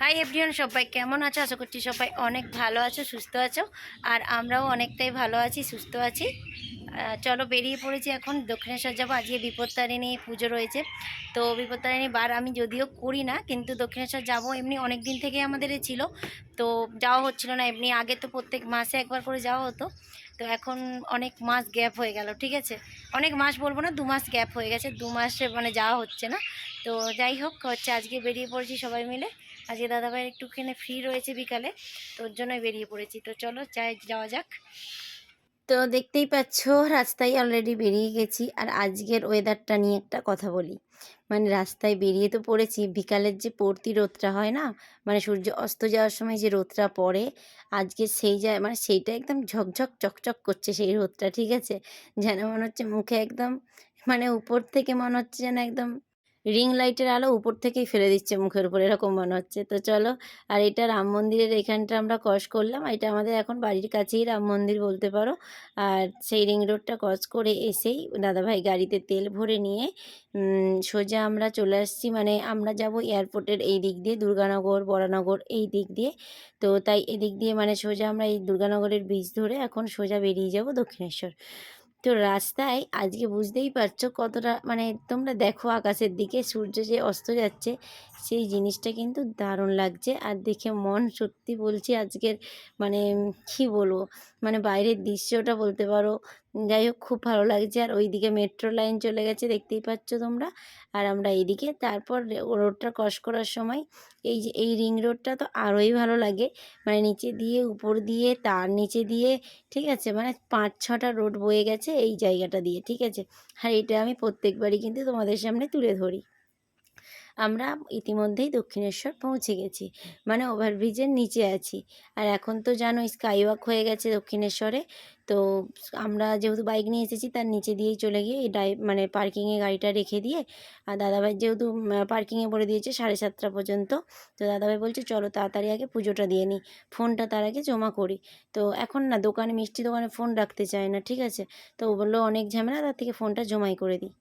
Hi everyone সবাই কেমন আছো? আশা করছি সবাই অনেক ভালো আছো, সুস্থ আছো, আর আমরাও অনেকটাই ভালো আছি, সুস্থ আছি। চলো বেরিয়ে পড়েছি এখন, দক্ষিণেশ্বর যাব। আজকে বিপত্তারিণী পুজো রয়েছে। তো বিপত্তারিণী বার আমি যদিও করি না, কিন্তু দক্ষিণেশ্বর যাব এমনি অনেক দিন থেকে আমাদের ছিল। তো যাওয়া হচ্ছিল না, এমনি আগে তো প্রত্যেক মাসে একবার করে যাওয়া হতো। তো এখন অনেক মাস গ্যাপ হয়ে গেল, ঠিক আছে? অনেক মাস বলব না দু মাস গ্যাপ হয়ে গেছে দু মাসে মানে যাওয়া হচ্ছে না। তো যাই হোক, হচ্ছে আজকে বেরিয়ে পড়েছি সবাই মিলে। আজকে দাদাভাইয়ের একটুখানি ফ্রি রয়েছে বিকালে, তো ওর জন্যই বেরিয়ে পড়েছি। তো চলো, যাই, যাওয়া যাক। তো দেখতেই পাচ্ছ, রাস্তায় অলরেডি বেরিয়ে গেছি। আর আজকের ওয়েদারটা নিয়ে একটা কথা বলি। মানে রাস্তায় বেরিয়ে তো পড়েছি, বিকালের যে পড়তি রোদটা হয় না মানে সূর্য অস্ত যাওয়ার সময় যে রোদটা পড়ে, আজকে সেই যায় মানে সেইটা একদম ঝকঝক, চকচক করছে সেই রোদটা, ঠিক আছে? যেন মনে হচ্ছে মুখে একদম মানে উপর থেকে মনে হচ্ছে যেন একদম রিং লাইটের আলো উপর থেকেই ফেলে দিচ্ছে মুখের উপর, এরকম মনে হচ্ছে। তো চলো, আর এটা রাম মন্দিরের এখানটা আমরা ক্রস করলাম। এটা আমাদের এখন বাড়ির কাছেই রাম মন্দির বলতে পারো। আর সেই রিং রোডটা ক্রস করে এসেই দাদাভাই গাড়িতে তেল ভরে নিয়ে সোজা আমরা চলে আসছি। মানে আমরা যাব এয়ারপোর্টের এই দিক দিয়ে, দুর্গানগর বরানগর এই দিক দিয়ে। তো তাই এদিক দিয়ে মানে সোজা আমরা এই দুর্গানগরের বীজ ধরে এখন সোজা বেরিয়ে যাব দক্ষিণেশ্বর। তো রাস্তায় আজকে বুঝতেই পারছ কতটা মানে তোমরা দেখো আকাশের দিকে, সূর্য যে অস্ত যাচ্ছে, সেই জিনিসটা কিন্তু দারুণ লাগছে। আর দেখে মন সত্যি বলছি আজকের মানে কি বলব মানে বাইরের দৃশ্যটা বলতে পারো যাই হোক, খুব ভালো লাগছে। আর ওইদিকে মেট্রো লাইন চলে গেছে, দেখতেই পাচ্ছ তোমরা। আর আমরা এইদিকে, তারপর রোডটা ক্রস করার সময়, এই যে, এই রিং রোডটা তো আরোই ভালো লাগে। মানে নিচে দিয়ে, উপর দিয়ে, তার নিচে দিয়ে, ঠিক আছে? মানে পাঁচ, ছটা রোড বয়ে গেছে এই জায়গাটা দিয়ে, ঠিক আছে? আর এটা আমি প্রত্যেকবারই কিন্তু তোমাদের সামনে তুলে ধরি। আমরা ইতিমধ্যেই দক্ষিণেশ্বর পৌঁছে গেছি। মানে ওভারব্রিজের নিচে আছি। আর এখন তো জানো স্কাই ওয়াক হয়ে গেছে দক্ষিণেশ্বরে। তো আমরা যেহেতু বাইক নিয়ে এসেছি, তার নিচে দিয়েই চলে গিয়ে এই ডাই মানে পার্কিংয়ে গাড়িটা রেখে দিয়ে, আর দাদাভাই যেহেতু পার্কিংয়ে বলে দিয়েছে সাড়ে সাতটা পর্যন্ত, তো দাদাভাই বলছে, চলো তাড়াতাড়ি আগে পুজোটা দিয়ে নিই ফোনটা তার আগে জমা করি। তো এখন না, দোকানে, মিষ্টি দোকানে ফোন রাখতে চায় না, ঠিক আছে? তো বলল, অনেক ঝামেলা, তার থেকে ফোনটা জমাই করে দিই।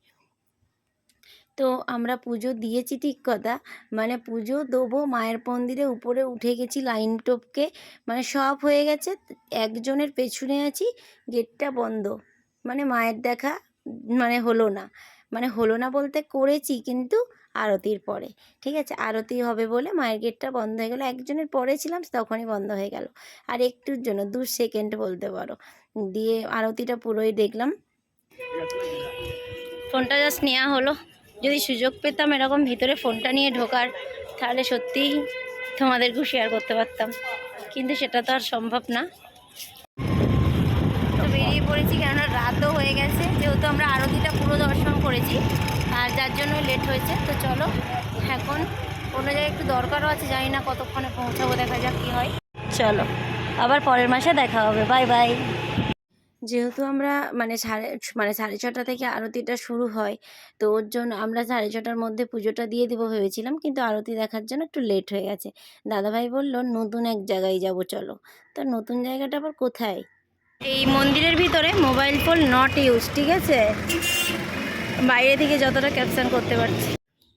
তো আমরা পুজো দিয়েছি ঠিক কথা। মানে পুজো দেবো, মায়ের মন্দিরে উপরে উঠে গেছি লাইন টপকে। মানে সব হয়ে গেছে, একজনের পেছনে আছি, গেটটা বন্ধ। মানে মায়ের দেখা মানে হলো না। মানে হলো না বলতে করেছি কিন্তু আরতির পরে। ঠিক আছে, আরতি হবে বলে মায়ের গেটটা বন্ধ হয়ে গেলো। একজনের পরে ছিলাম, তখনই বন্ধ হয়ে গেল। আর একটুর জন্য, দু সেকেন্ড বলতে পারো। দিয়ে আরতিটা পুরোই দেখলাম। ফোনটা জাস্ট নেওয়া হলো। যদি সুযোগ পেতাম এরকম ভিতরে ফোনটা নিয়ে ঢোকার, তাহলে সত্যিই তোমাদেরকেও শেয়ার করতে পারতাম। কিন্তু সেটা তো আর সম্ভব না। তো বেরিয়ে পড়েছি কেননা রাতও হয়ে গেছে, যেহেতু আমরা আরতিটা পুরো দর্শন করেছি, আর যার জন্য লেট হয়েছে। তো চলো, এখন কোনো জায়গায় একটু দরকারও আছে, জানি না কতক্ষণে পৌঁছাবো, দেখা যাক কী হয়। চলো, আবার পরের মাসে দেখা হবে। বাই বাই যেহেতু আমরা মানে সাড়ে মানে সাড়ে ছটা থেকে আরতিটা শুরু হয়, তো ওর জন্য আমরা সাড়ে ছটার মধ্যে পুজোটা দিয়ে দেবো ভেবেছিলাম, কিন্তু আরতি দেখার জন্য একটু লেট হয়ে গেছে। দাদাভাই বলল, নতুন এক জায়গায় যাব, চলো। তো নতুন জায়গাটা আবার কোথায়? এই মন্দিরের ভিতরে মোবাইল ফোন নট ইউজ ঠিক আছে? বাইরে থেকে যতটা ক্যাপচার করতে পারছি।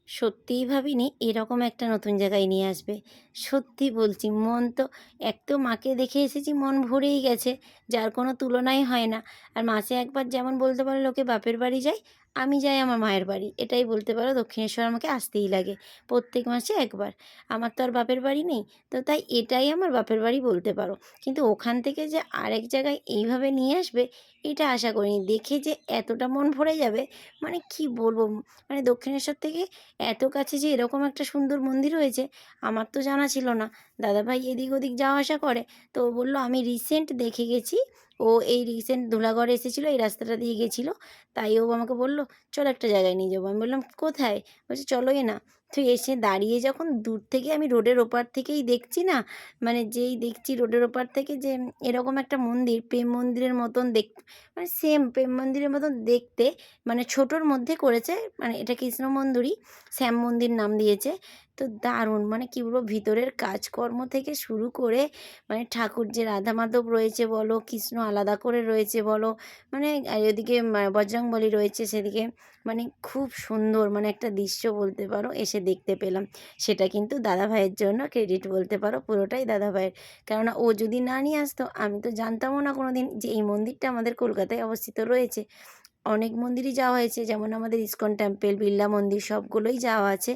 সত্যিই ভাবিনি এরকম একটা নতুন জায়গায় নিয়ে আসবে। সত্যি বলছি, মন তো এক তো মাকে দেখে এসেছি, মন ভরেই গেছে, যার কোনো তুলনাই হয় না। আর মাসে একবার যেমন বলতে পারে লোকে বাপের বাড়ি যায় আমি যাই আমার মায়ের বাড়ি। এটাই বলতে পারো দক্ষিণেশ্বর আমাকে আসতেই লাগে, প্রত্যেক মাসে একবার। আমার তো আর বাপের বাড়ি নেই, তো তাই এটাই আমার বাপের বাড়ি বলতে পারো। কিন্তু ওখান থেকে যে আরেক জায়গায় এইভাবে নিয়ে আসবে, এটা আশা করিনি। দেখে যে এতটা মন ভরে যাবে মানে কি বলব? মানে দক্ষিণেশ্বর থেকে এত কাছে যে এরকম একটা সুন্দর মন্দির হয়েছে, আমার তো জানা ছিল না। দাদাভাই এদিক ওদিক যাওয়া আসা করে। তো ও বলল, আমি রিসেন্ট দেখে গেছি। ও এই রিসেন্ট ধুলাগড়ে এসেছিল, এই রাস্তাটা দিয়ে গেছিল। তাই ও আমাকে বলল, চলো একটা জায়গায় নিয়ে যাব। আমি বললাম, কোথায়? বলছে, চলোই না। তুই এসে দাঁড়িয়ে যখন দূর থেকে আমি রোডের ওপার থেকেই দেখছি না মানে যেই দেখছি রোডের ওপার থেকে যে এরকম একটা মন্দির, প্রেম মন্দিরের মতন দেখ মানে সেম প্রেম মন্দিরের মতন দেখতে মানে ছোটোর মধ্যে করেছে মানে এটা কৃষ্ণ মন্দিরই, শ্যাম মন্দির নাম দিয়েছে। তো দারুণ মানে কী বলব, ভিতরের কাজকর্ম থেকে শুরু করে মানে ঠাকুর যে রাধা মাধব রয়েছে বলো, কৃষ্ণ আলাদা করে রয়েছে বলো মানে এদিকে বজরংবলী রয়েছে সেদিকে মানে খুব সুন্দর মানে একটা দৃশ্য বলতে পারো, এসে দেখতে পেলাম। সেটা কিন্তু দাদা ভাইয়ের জন্য ক্রেডিট বলতে পারো, পুরোটাই দাদা ভাইয়ের কেননা ও যদি না নিয়ে আসতো, আমি তো জানতামও না কোনো দিন যে এই মন্দিরটা আমাদের কলকাতায় অবস্থিত রয়েছে। অনেক মন্দিরই যাওয়া হয়েছে, যেমন আমাদের ইসকন টেম্পল বিড়লা মন্দির, সবগুলোই যাওয়া আছে।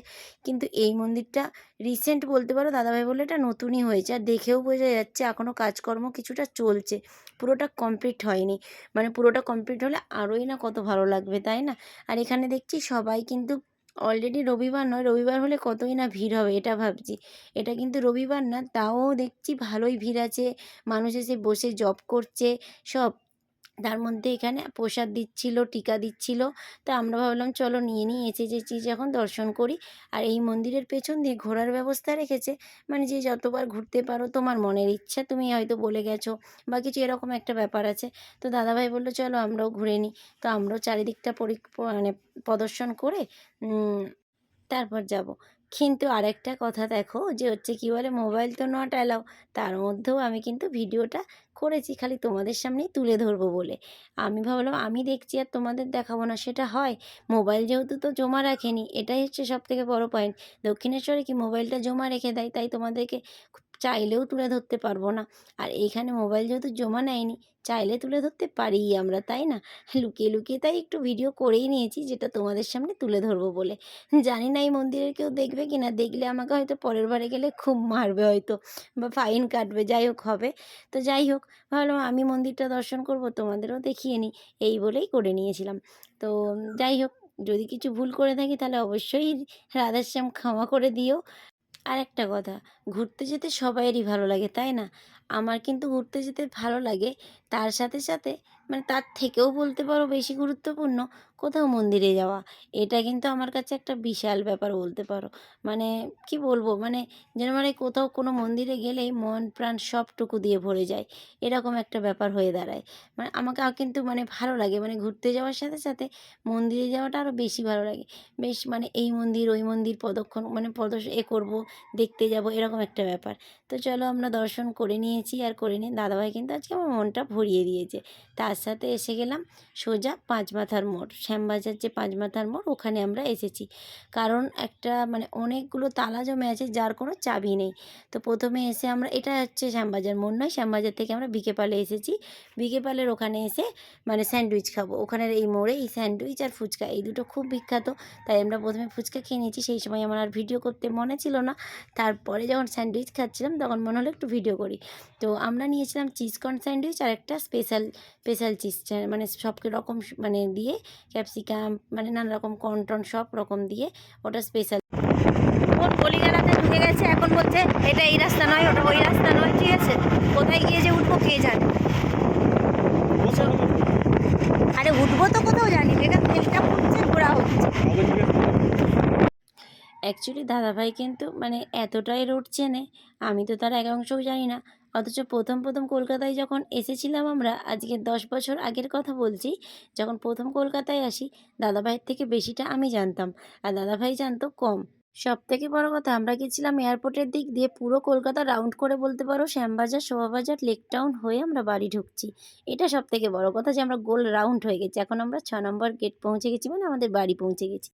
কিন্তু এই মন্দিরটা রিসেন্ট বলতে পারো, দাদাভাই বলে এটা নতুনই হয়েছে। আর দেখেও বোঝা যাচ্ছে এখনও কাজকর্ম কিছুটা চলছে। পুরোটা কমপ্লিট হয়নি। মানে পুরোটা কমপ্লিট হলে আরোই না কত ভালো লাগবে, তাই না? আর এখানে দেখছি সবাই কিন্তু অলরেডি রবিবার নয়, রবিবার হলে কতই না ভিড় হবে, এটা ভাবছি। এটা কিন্তু রবিবার না, তাও দেখছি ভালোই ভিড় আছে। মানুষ এসে বসে জব করছে, সব। তার মধ্যে এখানে প্রসাদ দিচ্ছিল, টিকা দিচ্ছিল। তা আমরা ভাবলাম, চলো নিয়ে নিয়ে এসে যেছি যখন দর্শন করি। আর এই মন্দিরের পেছন দিয়ে ঘোরার ব্যবস্থা রেখেছে। মানে যে যতবার ঘুরতে পারো, তোমার মনের ইচ্ছা, তুমি হয়তো বলে গেছো বা কিছু এরকম একটা ব্যাপার আছে। তো দাদাভাই বলল, চলো আমরাও ঘুরে নিই। তো আমরাও চারিদিকটা পরি মানে প্রদর্শন করে তারপর যাব। কিন্তু আরেকটা কথা দেখো, যে হচ্ছে কি বলে, মোবাইল তো নট অ্যালাউ তার মধ্যেও আমি কিন্তু ভিডিওটা করেছি খালি তোমাদের সামনেই তুলে ধরবো বলে। আমি ভাবলাম, আমি দেখছি আর তোমাদের দেখাবো না, সেটা হয়। মোবাইল যেহেতু তো জমা রাখেনি, এটাই হচ্ছে সব থেকে বড়ো পয়েন্ট দক্ষিণেশ্বরে কি মোবাইলটা জমা রেখে দেয়? তাই তোমাদেরকে চাইলেও তুলে ধরতে পারব না। আর এইখানে মোবাইল যেহেতু জমা নেয়নি, চাইলে তুলে ধরতে পারিই আমরা, তাই না? লুকিয়ে লুকিয়ে তাই একটু ভিডিও করেই নিয়েছি, যেটা তোমাদের সামনে তুলে ধরবো বলে। জানি না এই মন্দিরের কেউ দেখবে কি না দেখলে আমাকে হয়তো পরের বারে গেলে খুব মারবে হয়তো, বা ফাইন কাটবে, যাই হোক হবে। তো যাই হোক, ভাবলাম আমি মন্দিরটা দর্শন করব, তোমাদেরও দেখিয়ে নিই, এই বলেই করে নিয়েছিলাম। তো যাই হোক, যদি কিছু ভুল করে থাকি তাহলে অবশ্যই রাধাশ্যাম ক্ষমা করে দিও। আর একটা কথা, ঘুরতে যেতে সবাইয়েরই ভালো লাগে, তাই না? আমার কিন্তু ঘুরতে যেতে ভালো লাগে তার সাথে সাথে মানে তার থেকেও বলতে পারো বেশি গুরুত্বপূর্ণ কোথাও মন্দিরে যাওয়া। এটা কিন্তু আমার কাছে একটা বিশাল ব্যাপার বলতে পারো। মানে কি বলব? মানে যেন মানে কোথাও কোনো মন্দিরে গেলেই মন প্রাণ সবটুকু দিয়ে ভরে যায়। এরকম একটা ব্যাপার হয়ে দাঁড়ায়। মানে আমাকে কিন্তু মানে ভালো লাগে। মানে ঘুরতে যাওয়ার সাথে সাথে মন্দিরে যাওয়াটা আরও বেশি ভালো লাগে। বেশ মানে এই মন্দির, ওই মন্দির পদক্ষণ মানে পদস এ করব, দেখতে যাব, এরকম একটা ব্যাপার। তো চলো আমরা দর্শন করে নিয়েছি আর করে নিয়ে দাদাভাই কিন্তু আজকে আমার মনটা ভরিয়ে দিয়েছে। তার সাথে এসে গেলাম সোজা পাঁচ মাথার মোড়। শ্যামবাজার যে পাঁচ মাথার মোড়, ওখানে আমরা এসেছি। কারণ একটা মানে অনেকগুলো তালা জমে আছে, যার কোনো চাবি নেই। তো প্রথমে এসে আমরা, এটা হচ্ছে শ্যামবাজার মোড় নয়, শ্যামবাজার থেকে আমরা বিকেপালে এসেছি। বিকেপালের ওখানে এসে মানে স্যান্ডউইচ খাব। ওখানের এই মোড়ে এই স্যান্ডউইচ আর ফুচকা, এই দুটো খুব বিখ্যাত। তাই আমরা প্রথমে ফুচকা খেয়ে নিয়েছি। সেই সময় আমার আর ভিডিও করতে মনে ছিল না। তারপরে যখন স্যান্ডউইচ খাচ্ছিলাম, তখন মনে হলো একটু ভিডিও করি। তো আমরা নিয়েছিলাম চিজ কর্ন স্যান্ডউইচ আর একটা স্পেশাল স্পেশাল চিজ মানে সব রকম মানে দিয়ে ক্যাপসিকাম মানে নানা রকম কন্টন সব রকম দিয়ে ওটা স্পেশাল কোন গলিগালাতে ঢুকে গেছে এখন বলছে এটা এই রাস্তা নয় ওটা ওই রাস্তা নয় ঠিক আছে? কোথায় গিয়ে যে উঠবো কে জানে? আরে উঠবো তো কোথাও জানি বেকার তেলটা পড়ছে ঘোরা হচ্ছে অ্যাকচুয়ালি দাদাভাই কিন্তু মানে এতটাই রোড চেনে, আমি তো তার এক অংশও জানি না। অথচ প্রথম প্রথম কলকাতায় যখন এসেছিলাম আমরা, আজকে দশ বছর আগের কথা বলছি, যখন প্রথম কলকাতায় আসি, দাদাভাইয়ের থেকে বেশিটা আমি জানতাম। আর দাদাভাই জানতো কম। সব থেকে বড় কথা, আমরা গেছিলাম এয়ারপোর্টের দিক দিয়ে পুরো কলকাতা রাউন্ড করে বলতে পারো, শ্যামবাজার, শোভাবাজার লেক টাউন হয়ে আমরা বাড়ি ঢুকছি। এটা সব থেকে বড় কথা যে আমরা গোল রাউন্ড হয়ে গেছি। এখন আমরা ছ নম্বর গেট পৌঁছে গেছি মানে আমাদের বাড়ি পৌঁছে গেছি।